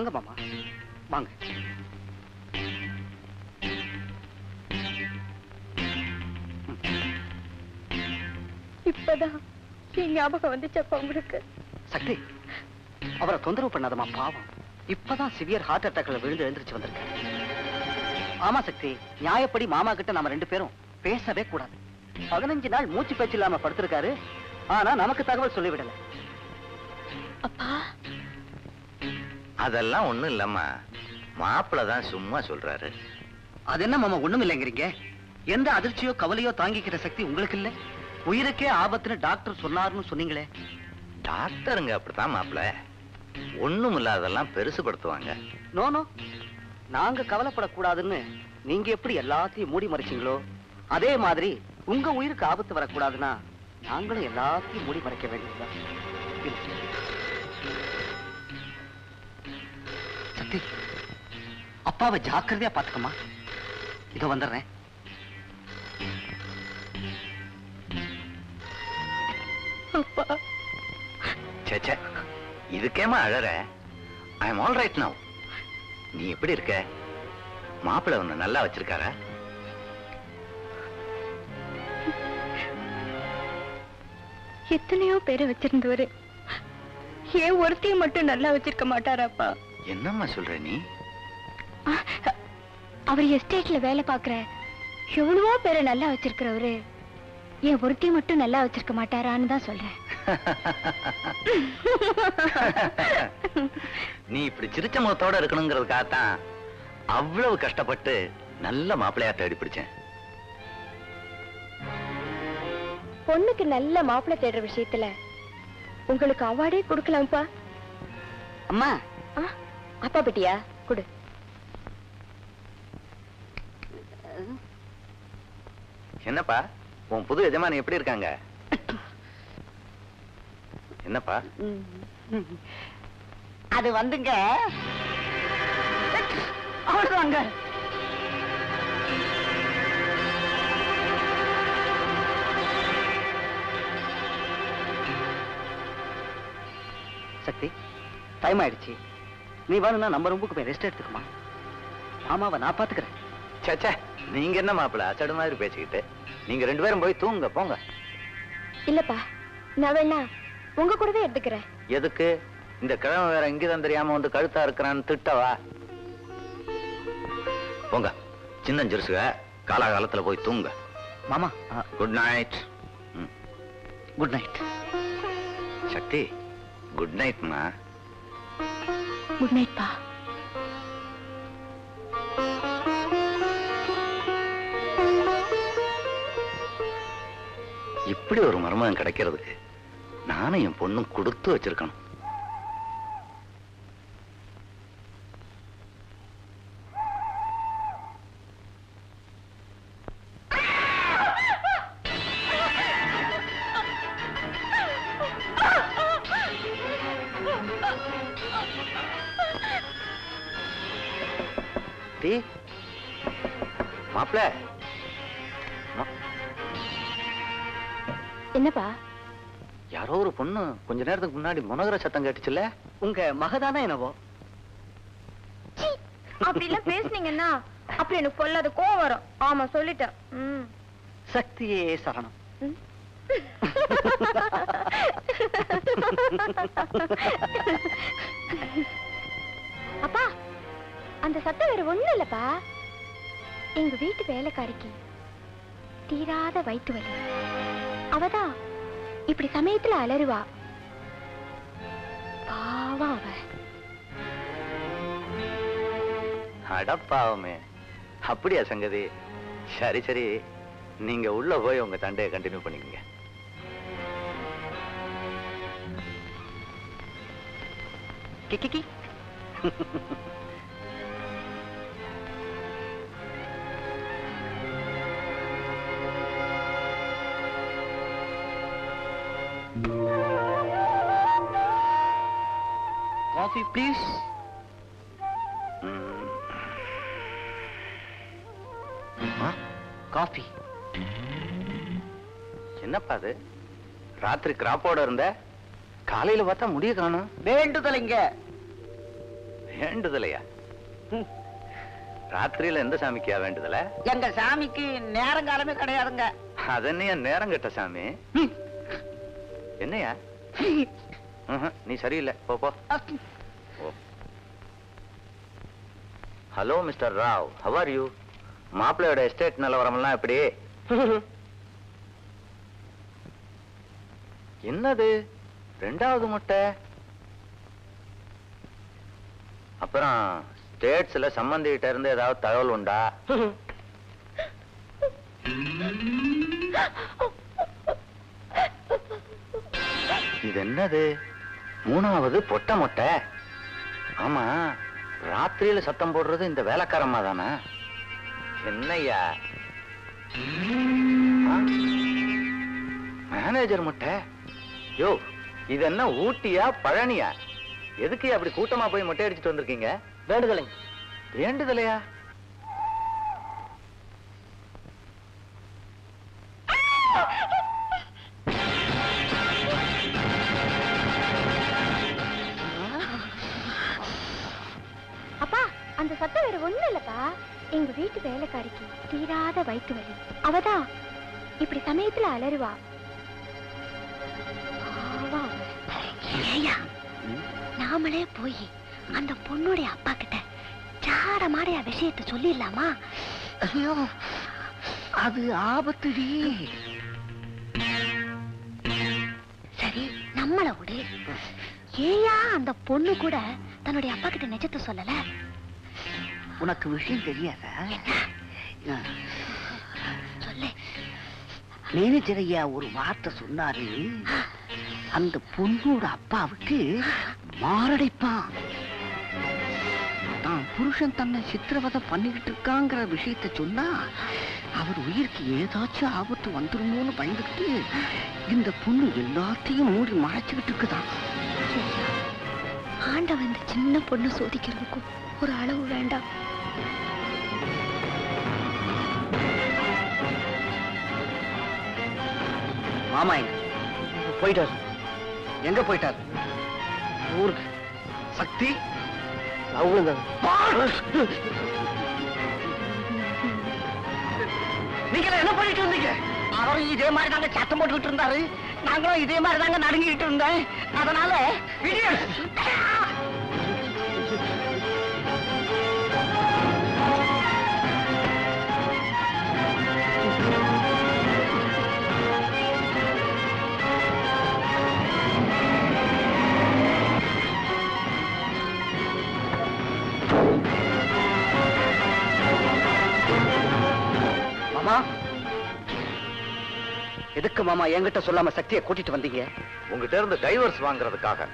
வாங்க மாமா. வாங்க. இப்பதான் ஞாபகம் வந்துச்சப்பா உங்களுக்கு. சக்தி அவரை தொந்தரவு பண்ணாதம்மா பாவம். இப்பதான் சிவியர் ஹார்ட் அட்டாக்ல விழுந்து எழுந்திருச்சு வந்திருக்காரு. ஆமா சக்தி நியாயப்படி மாமா கிட்ட நாம ரெண்டு பேரும் பேசவே கூடாது. பதினஞ்சு நாள் மூச்சு பேச்சு இல்லாம படுத்திருக்காரு. ஆனா நமக்கு தகவல் சொல்லிவிடல. அப்பா அதெல்லாம் ஒண்ணும் இல்லம்மா. மாப்பிள்ள தான் சும்மா சொல்றாரு. அது என்ன மாமா ஒண்ணும் இல்லைங்கிறீங்க? எந்த அதிர்ச்சியோ கவலையோ தாங்கிக்கிற சக்தி உங்களுக்கு இல்ல? உயிருக்கே ஆபத்துன்னு டாக்டர் சொன்னாருன்னு சொன்னீங்களே. டாக்டருங்க அப்படித்தான் மாப்பிள்ள. ஒண்ணும் இல்லாதெல்லாம் பெருசுபடுத்துவாங்க. No no. நாங்க கவலைப்படக்கூடாதுன்னு நீங்க எப்படி எல்லாத்தையும் மூடி மறைச்சீங்களோ அதே மாதிரி உங்க உயிருக்கு ஆபத்து வரக்கூடாதுன்னா நாங்களும் எல்லாத்தையும் மூடி மறைக்க வேண்டியதுதான். சக்தி அப்பாவை ஜாக்கிரதையா பாத்துக்கமா இதோ வந்துடுறேன். அப்பா. சேச்சே இதுக்கேமா அழற? I am all right now நீ எப்படி இருக்க? மாப்பிள்ள உன்னை நல்லா வச்சிருக்காரா? எத்தனையோ பேரை வச்சிருந்தவரு. ஏன் ஒருத்தையும் மட்டும் நல்லா வச்சிருக்க மாட்டாராப்பா என்னம்மா சொல்ற நீ? அவர் எஸ்டேட்ல வேலை பாக்குற எவ்வளவோ பேரை நல்லா வச்சிருக்கிறவரு. என் ஒருத்தையும் மட்டும் நல்லா வச்சிருக்க மாட்டாரான்னு தான் சொல்றேன். நீ இப்படி சிரிச்ச முகத்தோட இருக்கணுங்கிறதுக்காகத்தான் அவ்வளவு கஷ்டப்பட்டு நல்ல மாப்பிள்ளையா தேடி பிடிச்சேன். பொண்ணுக்கு நல்ல மாப்பிள்ளை தேடுற விஷயத்துல உங்களுக்கு அவார்டே கொடுக்கலாம்ப்பா. அம்மா அப்பா பெட்டியா? கொடு. என்னப்பா? உன் புது எஜமானி எப்படி இருக்காங்க? என்னப்பா? அது வந்துங்க. அவ்வளவுதாங்க. சக்தி டைம் ஆயிடுச்சு. நீ வேணும்னா நம்ம ரூமுக்கு போய் ரெஸ்ட் எடுத்துக்குமா. மாமாவை நான் பாத்துக்கிறேன். சேச்சே நீங்க என்ன மாப்பிள்ள அச்சடு மாதிரி பேசிக்கிட்டு. நீங்க ரெண்டு பேரும் போய் தூங்க போங்க. இல்லப்பா நான் வேணா உங்க கூடவே எடுத்துக்கிறேன். எதுக்கு? இந்த கிழமை வேற இங்கதான் தெரியாம வந்து கழுத்தா இருக்கிறான்னு திட்டவா? போங்க. சின்ன ஜெருசுக காலாகாலத்துல போய் தூங்க. மாமா good night good night Shakti good நைட்மா good night பா இப்படி ஒரு மருமகன் கிடைக்கிறதுக்கு நானும் என் பொண்ணும் கொடுத்து வச்சிருக்கணும். என்னப்பா? யாரோ ஒரு பொண்ணு கொஞ்ச நேரத்துக்கு முன்னாடி முனகர சத்தம் கேட்டுச்சுல்ல? உங்க மகதானே என்னவோ? அப்படி எல்லாம் பேசுனீங்கன்னா அப்படி எனக்கு கொல்லாத கோவம் வரும். ஆமா சொல்லிட்டேன். சக்தியே சரணம். அப்பா அந்த சத்தம் வேற ஒண்ணும் இல்லப்பா. எங்க வீட்டு வேலைக்காரிக்கு தீராத வயிற்று வலி. அவதான் இப்படி சமயத்துல அலறுவா. பாவா அவ. அடப்பாவமே அப்படியா சங்கதி? சரி சரி. நீங்க உள்ள போய் உங்க தண்டையை கண்டினியூ பண்ணிக்கங்க. கிக்கி காஃபி ப்ளீஸ் காஃபி என்னப்பா அது? ராத்திரி கிராப்போட இருந்த? காலையில பார்த்தா முடிய காணும். வேண்டுதலைங்க வேண்டுதலையா? ராத்திரியில எந்த சாமிக்கா வேண்டுதல? எங்க சாமிக்கு நேரங்காலமே கிடையாதுங்க. அதென்னையா நேரம் கெட்ட சாமி? என்னையா? நீ சரியில்லை. போ போ. Hello mister Rao. How are you மாப்பிள்ளையோட எஸ்டேட் நிலவரமெல்லாம் எப்படி? என்னது? ரெண்டாவது முட்டை? அப்புறம் ஸ்டேட்ஸ்ல சம்பந்திகிட்ட இருந்து ஏதாவது தகவல் உண்டா? இது என்னது மூணாவது பொட்டை மொட்டை. ஆமா ராத்திரியில சத்தம் போடுறது இந்த வேலைக்காரம்மா தானே என்னய்யா? ஆ? மேனேஜர் முட்டை? யோ இது என்ன ஊட்டியா பழனியா? எதுக்கு அப்படி கூட்டமா போய் மொட்டை அடிச்சிட்டு வந்திருக்கீங்க? வேண்டுதலைங்க. வேண்டுதலையா? எங்க வீட்டு வேலைக்காரிக்கு தீராத வயிற்று வலி. அவதான் இப்படி சமயத்துல அலறுவா. நாமளே போய் அந்த பொண்ணுடைய அப்பா கிட்ட சாட மாடைய விஷயத்தை சொல்லிடலாமா? ஐயோ அது ஆபத்துடி. சரி நம்மள விடு. ஏயா அந்த பொண்ணு கூட தன்னுடைய அப்பா கிட்ட நிஜத்தை சொல்லல? உனக்கு விஷயம் தெரியாதா? மேனேஜர் ஐயா ஒரு வார்த்தை சொன்னாரு. அந்த பொண்ணோட அப்பாவுக்கு மாரடைப்பான் தான் புருஷன் தன்னை சித்திரவதை பண்ணிக்கிட்டு இருக்காங்கிற விஷயத்த சொன்னா அவர் உயிருக்கு ஏதாச்சும் ஆபத்து வந்துருமோன்னு பயந்துக்கிட்டு இந்த பொண்ணு எல்லாத்தையும் மூடி மறைச்சுக்கிட்டு இருக்குதான். ஆண்டவன் இந்த சின்ன பொண்ணு சோதிக்கிறதுக்கும் ஒரு அளவு வேண்டாம். மாமா போயிட்டாரு. எங்க போயிட்டாரு? ஊருக்கு. சக்தி? நீங்க என்ன பண்ணிட்டு இருந்தீங்க அவரும் இதே மாதிரி தாங்க சத்தம் போட்டுக்கிட்டு இருந்தாரு. நாங்களும் இதே மாதிரி தாங்க நடுங்கிட்டு இருந்தேன் அதனால எதுக்கு மாமா என்கிட்ட சொல்லாம சக்தியை கூட்டிட்டு வந்தீங்க? உங்ககிட்ட இருந்து டைவர்ஸ் வாங்குறதுக்காக.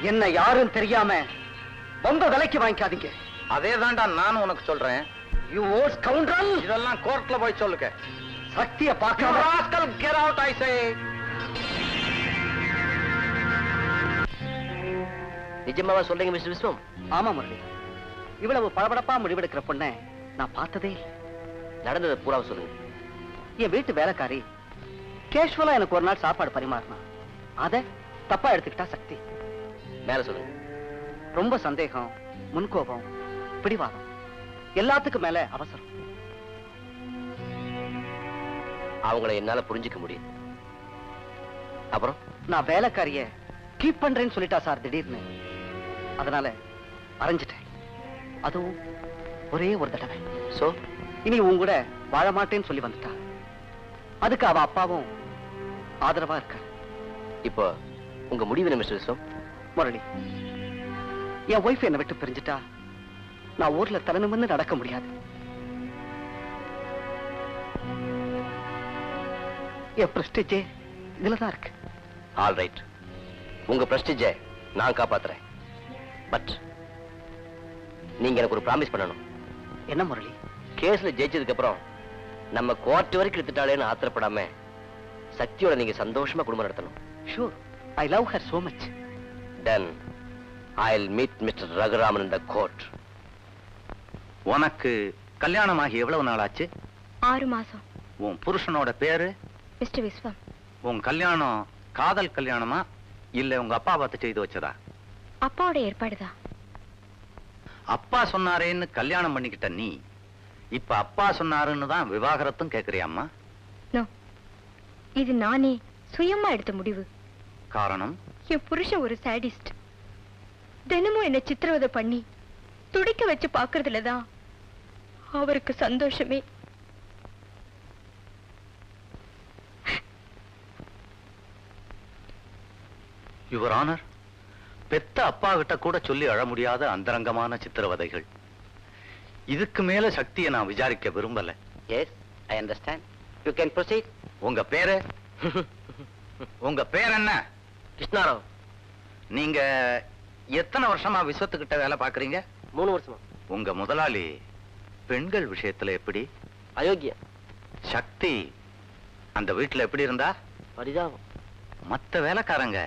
என்ன யாரும் தெரியாம வந்த விலைக்கு வாங்கிக்காதீங்க. அதே தான்டா நானும் உனக்கு சொல்றேன். யூ ஓஸ் கவுண்டர் இதெல்லாம் கோர்ட்ல போய் சொல்லுங்க. சக்திய You பார்க்காம get out, I say. நிஜமாவா சொல்றீங்க மிஸ்டர் விஸ்வம்? ஆமா முரளி. இவ்வளவு பளபளப்பா முடிவெடுக்கிற பொண்ணை நான் பார்த்ததே. நடந்ததை பூராவை சொல்லுங்க. என் வீட்டு வேலைக்காரி கேஷுவலா எனக்கு ஒரு நாள் சாப்பாடு பரிமாறினா. அத தப்பா எடுத்துக்கிட்டா சக்தி. மேல சொல்லுங்க. ரொம்ப சந்தேகம் முன்கோபம் பிடிவாதம். எல்லாத்துக்கும் மேல அவசரம். அவங்கள என்னால புரிஞ்சுக்க முடியும் அப்புறம்? நான் வேலைக்காரிய கீப் பண்றேன்னு சொல்லிட்டா சார் திடீர்னு. அதனால அரைஞ்சிட்டேன். அதுவும் ஒரே ஒரு தடவை. சோ இனி உன் கூட வாழ மாட்டேன்னு சொல்லி வந்துட்டா. அதுக்கு அவ அப்பாவும் ஆதரவா இருக்க? இப்போ உங்க முடிவு என்ன மிஸ்டர் விஸ்வம்? முரளி என் ஒய்ஃப் என்னை விட்டு பிரிஞ்சுட்டா நான் ஊர்ல தலை நிமிர்ந்து நடக்க முடியாது. என் பிரஸ்டேஜே இதுலதான் இருக்கு. ஆல் ரைட் உங்க பிரஸ்டிஜை நான் காப்பாத்துறேன். பட் நீங்க எனக்கு ஒரு ப்ராமிஸ் பண்ணணும். என்ன முரளி? கேஸ்ல ஜெயிச்சதுக்கு அப்புறம் நம்ம கோர்ட் வரைக்கும் எடுத்துட்டாளேன்னு ஆத்திரப்படாம சக்தியோட நீங்க சந்தோஷமா குடும்பம் நடத்தணும். Sure I love her so much then I'll meet mister Raghuraman இந்த கோர்ட் உனக்கு கல்யாணம் ஆகி எவ்வளவு நாள் ஆச்சு ஆறு மாசம். உன் புருஷனோட பேரு? மிஸ்டர் விஸ்வம் உன் கல்யாணம் காதல் கல்யாணமா? இல்ல உங்க அப்பா பார்த்து செய்து வச்சதா? அப்பாவோட ஏற்பாடுதான். அப்பா சொன்னாரேன்னு கல்யாணம் பண்ணிக்கிட்ட நீ இப்ப அப்பா சொன்னாருன்னு தான் விவாகரத்தும் கேக்குறியாம்மா நோ இது நானே சுயமா எடுத்த முடிவு. காரணம்? என் புருஷன் ஒரு சாடிஸ்ட் தினமும் என்ன சித்திரவதை பண்ணி துடிக்க வச்சு பாக்குறதுல தான் அவருக்கு சந்தோஷமே. யுவர் ஆனர் பெத்த அப்பா கிட்ட கூட சொல்லி அழ முடியாத அந்தரங்கமான சித்திரவதைகள். இதுக்கு மேல சக்தியை நான் விசாரிக்க விரும்பல. Yes I understand you can proceed உங்க பேரு? உங்க பேர் என்ன? கிருஷ்ணாராவ். நீங்க எத்தனை வருஷமா விஸ்வத்துக்கிட்ட வேலை பாக்குறீங்க மூணு வருஷமா. உங்க முதலாளி பெண்கள் விஷயத்துல எப்படி? அயோக்கியா. சக்தி அந்த வீட்டுல எப்படி இருந்தா? பரிதாபம். மத்த வேலைக்காரங்க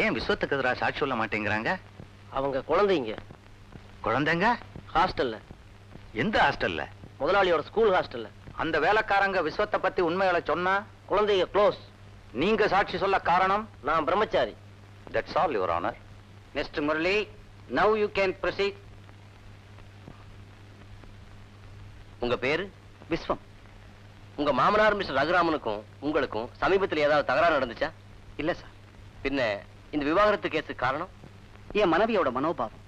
ஏன் விஸ்வத்துக்கு எதிராக சாட்சி சொல்ல மாட்டேங்கிறாங்க? அவங்க குழந்தைங்க. குழந்தைங்க? ஹாஸ்டல்ல. எந்த ஹாஸ்டல்ல? முதலாளியோட ஸ்கூல் ஹாஸ்டல்ல. அந்த வேலைக்காரங்க விஸ்வத்தை பத்தி உண்மைகளை சொன்னா? குழந்தைங்க க்ளோஸ். நீங்க சாட்சி சொல்ல காரணம்? நான் பிரம்மச்சாரி. That's all your honour mister Murali now you can proceed உங்க பேரு? விஸ்வம். உங்க மாமனார் மிஸ்டர் ரகுராமனுக்கும் உங்களுக்கும் சமீபத்தில் ஏதாவது தகராறு நடந்துச்சா? இல்ல சார் பின்ன இந்த விவாகரத்து கேஸுக்கு காரணம்? என் மனைவியோட மனோபாவம்.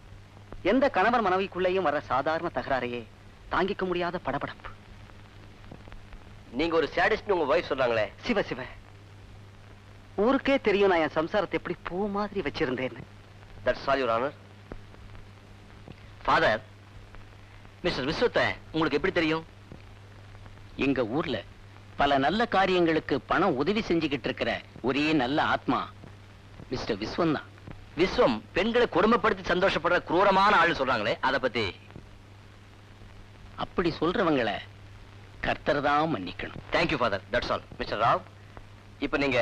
எந்த கணவர் மனைவிக்குள்ளேயும் வர சாதாரண தகராறையே தாங்கிக்க முடியாத படபடப்பு. நீங்க ஒரு சேடிஸ்ட் உங்க வைஃப் சொல்றாங்களே சிவ சிவ. ஊருக்கே தெரியும் நான் என் சம்சாரத்தை எப்படி பூ மாதிரி வச்சிருந்தேன்னு. That's all your honour father mister விஸ்வத்தை உங்களுக்கு எப்படி தெரியும்? எங்க ஊர்ல பல நல்ல காரியங்களுக்கு பணம் உதவி செஞ்சுக்கிட்டு இருக்கிற ஒரே நல்ல ஆத்மா மிஸ்டர் விஸ்வம் தான். விஸ்வம் பெண்களை கொடுமைப்படுத்தி சந்தோஷப்படுற குரூரமான ஆளு சொல்றாங்களே அத பத்தி. அப்படி சொல்றவங்கள கர்த்தர் தான் மன்னிக்கணும். Thank you father that's all mister Rao இப்போ நீங்க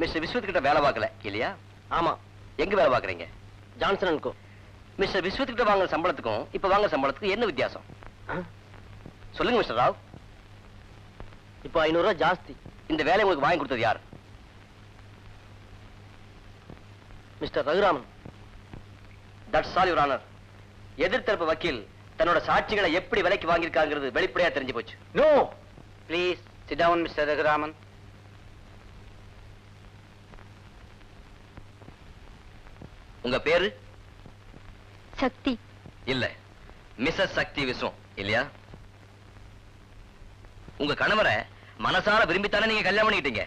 மிஸ்டர் விஸ்வத் கிட்ட வேலை பார்க்கல இல்லையா? ஆமா. எங்க வேலை பார்க்கறீங்க? ஜான்சன் கோ மிஸ்டர் விஸ்வத் கிட்ட வாங்குற சம்பளத்துக்கும் இப்ப வாங்குற சம்பளத்துக்கும் என்ன வித்தியாசம்? சொல்லுங்க மிஸ்டர் ராவ் இப்போ ஐநூறு ரூபாய் ஜாஸ்தி. இந்த வேலையை உங்களுக்கு வாங்கி கொடுத்தது யார்? Mister Raghuraman. That's all your honour எதிர்த்தரப்பு வக்கீல் தன்னோட சாட்சிகளை எப்படி விலைக்கு வாங்கியிருக்காங்கிறது வெளிப்படையா தெரிஞ்சு போச்சு. No please sit down mister Raghuraman. உங்க பேரு? சக்தி. இல்ல. மிஸ்ஸஸ் சக்தி விஸ்வம் இல்லையா? உங்க கணவரை மனசார விரும்பித்தானே நீங்க கல்யாணம் பண்ணிக்கிட்டீங்க?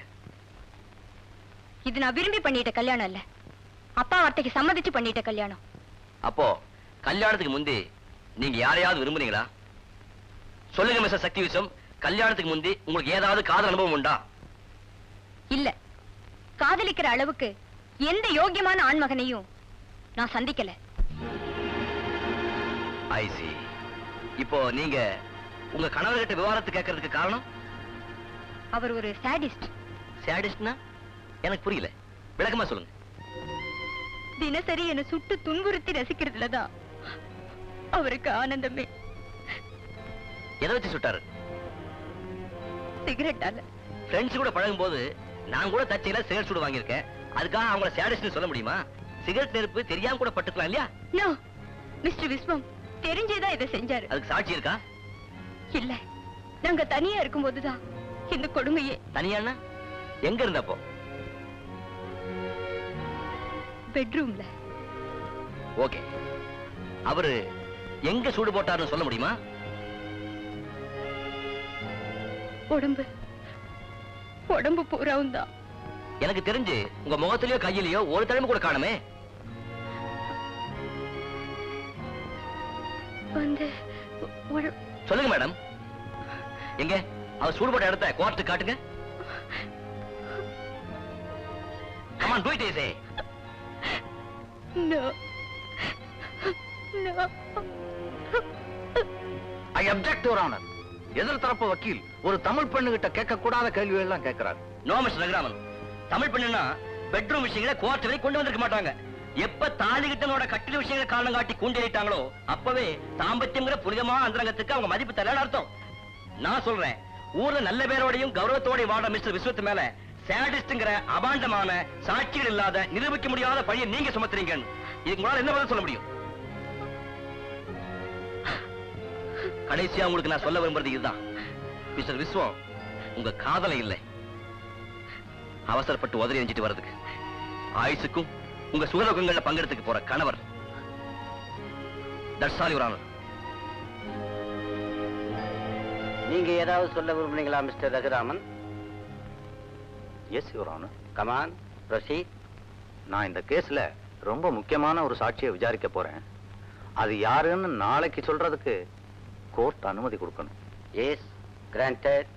இது நான் விரும்பி பண்ணிட்ட கல்யாணம் இல்ல அப்பா வார்த்தைக்கு சம்மதிச்சு பண்ணிட்ட கல்யாணம். அப்போ கல்யாணத்துக்கு முந்தி நீங்க யாரையாவது விரும்புறீங்களா சொல்லுங்க மிஸ்ஸஸ் சக்தி விஸ்வம். கல்யாணத்துக்கு முந்தி உங்களுக்கு ஏதாவது காதல் அனுபவம் உண்டா? இல்ல. காதலிக்கிற அளவுக்கு எந்த யோக்கியமான ஆண்மகனையும் நான் சந்திக்கல. ஐ see. இப்போ நீங்க உங்க கணவர்கிட்ட விவாதத்தை கேட்கறதுக்கு காரணம்? அவர் ஒரு சாடிஸ்ட் சேடிஸ்ட்னா எனக்கு புரியல. விளக்கமா சொல்லுங்க. தினசரி என்ன சுட்டு துன்புறுத்தி ரசிக்கிறதுலதான். அவருக்கு ஆனந்தமே. எதை வச்சு சுட்டாரு? சிகரெட்டால ஃப்ரெண்ட்ஸ் கூட பழகும் போது நான் கூட தச்சையில சிகரெட் சூடு வாங்கியிருக்கேன். அதுக்காக அவங்கள சேடிஸ்ட்னு சொல்ல முடியுமா? சிகரெட் நெருப்பு தெரியாம கூட பட்டுக்கலாம் இல்லையா? நோ மிஸ்டர் விஸ்வம் தெரிஞ்சேதான் இதை செஞ்சாரு. அதுக்கு சாட்சி இருக்கா? இல்ல நாங்க தனியா இருக்கும்போதுதான் இந்த கொடுமையே. தனியானா? எங்க இருந்தப்போ? பெட்ரூம்ல. ஓகே. அவரு எங்க சூடு போட்டாருன்னு சொல்ல முடியுமா? உடம்பு. உடம்பு பூராவும் தான் எனக்கு தெரிஞ்சு உங்க முகத்திலயோ கையிலயோ ஒரு தடவை கூட காணுமே. வந்து சொல்லுங்க மேடம். எங்க? அவர் சூடு போட்ட இடத்த கோர்ட்டு காட்டுங்க. கமான் டூ இட் ஏசே No. No. I object your honour எதிர் தரப்பு வக்கீல் ஒரு தமிழ் பெண்ணுகிட்ட கேட்க கூடாத கேள்விகள் எல்லாம் கேட்கிறார். நோ மிஸ்டர் ரகுராமன் தமிழ் பெண்ணுன்னா பெட்ரூம் விஷயங்களை கோர்ட் வரை கொண்டு வந்திருக்க மாட்டாங்க. எப்ப தாலிகிட்டனோட கட்டில விஷயங்களை காரணம் காட்டி கூண்டிட்டாங்களோ அப்பவே தாம்பத்தியங்கிற புனிதமான அந்தரங்கத்துக்கு அவங்க மதிப்பு தரலன்னு அர்த்தம். நான் சொல்றேன் ஊர்ல நல்ல பேரோடையும் கௌரவத்தோடையும் வாழ மிஸ்டர் விஸ்வத் மேல சேடிஸ்ட்ங்கிற அபாண்டமான சாட்சிகள் இல்லாத நிரூபிக்க முடியாத பழியை நீங்க சுமத்துறீங்கன்னு. இதுக்கு முன்னால என்ன பதில் சொல்ல முடியும்? கடைசியா உங்களுக்கு நான் சொல்ல விரும்புறது இதுதான். மிஸ்டர் விஸ்வம் உங்க காதலை இல்லை. அவசரப்பட்டு உதறி எஞ்சிட்டு வர்றதுக்கு. ஆயுசுக்கும் உங்க சுகதுக்கங்கள்ல பங்கெடுத்துக்கு போற கணவர். தட்ஸ் ஆல் நீங்க ஏதாவது சொல்ல விரும்புறீங்களா mister Raghuraman? Yes your honour come on Rasheed நான் இந்த கேஸ்ல ரொம்ப முக்கியமான ஒரு சாட்சியை விசாரிக்க போறேன். அது யாருன்னு நாளைக்கு சொல்றதுக்கு கோர்ட் அனுமதி கொடுக்கணும். S granted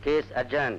case urgent